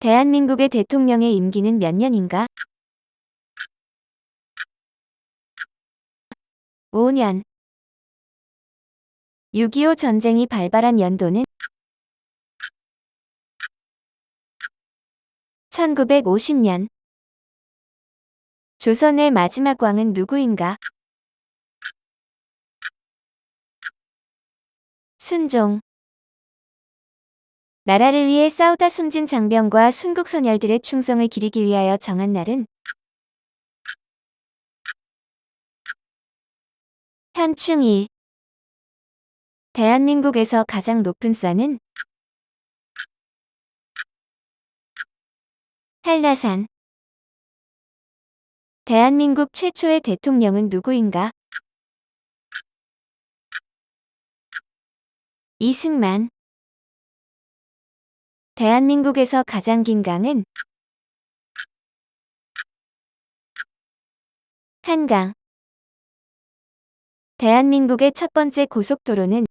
대한민국의 대통령의 임기는 몇 년인가? 5년 6.25 전쟁이 발발한 연도는 1950년 조선의 마지막 왕은 누구인가? 순종 나라를 위해 싸우다 숨진 장병과 순국 선열들의 충성을 기리기 위하여 정한 날은 현충일. 대한민국에서 가장 높은 산은 한라산. 대한민국 최초의 대통령은 누구인가? 이승만 대한민국에서 가장 긴 강은? 한강. 대한민국의 첫 번째 고속도로는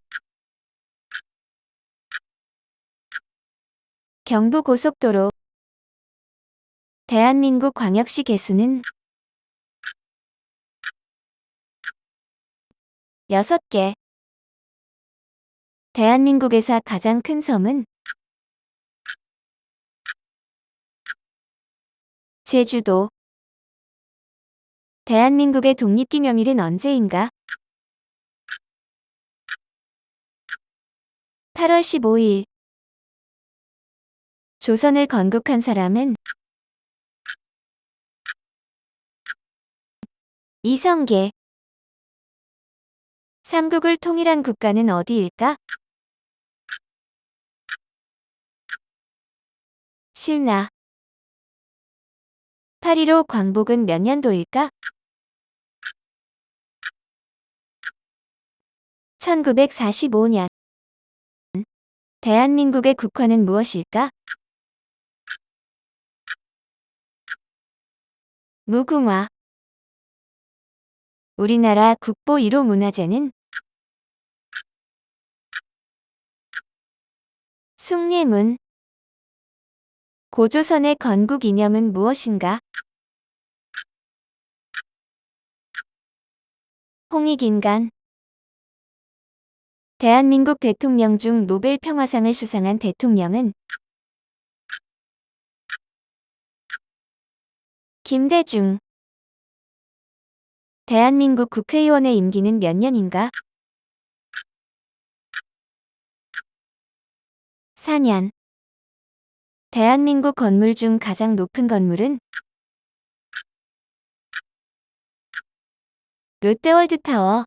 경부고속도로. 대한민국 광역시 개수는 6개. 대한민국에서 가장 큰 섬은 제주도 대한민국의 독립기념일은 언제인가? 8월 15일 조선을 건국한 사람은 이성계 삼국을 통일한 국가는 어디일까? 신라 8.15 광복은 몇 년도일까? 1945년 대한민국의 국화는 무엇일까? 무궁화 우리나라 국보 1호 문화재는 숭례문 고조선의 건국 이념은 무엇인가? 홍익인간 대한민국 대통령 중 노벨 평화상을 수상한 대통령은 김대중 대한민국 국회의원의 임기는 몇 년인가? 4년 대한민국 건물 중 가장 높은 건물은 롯데월드 타워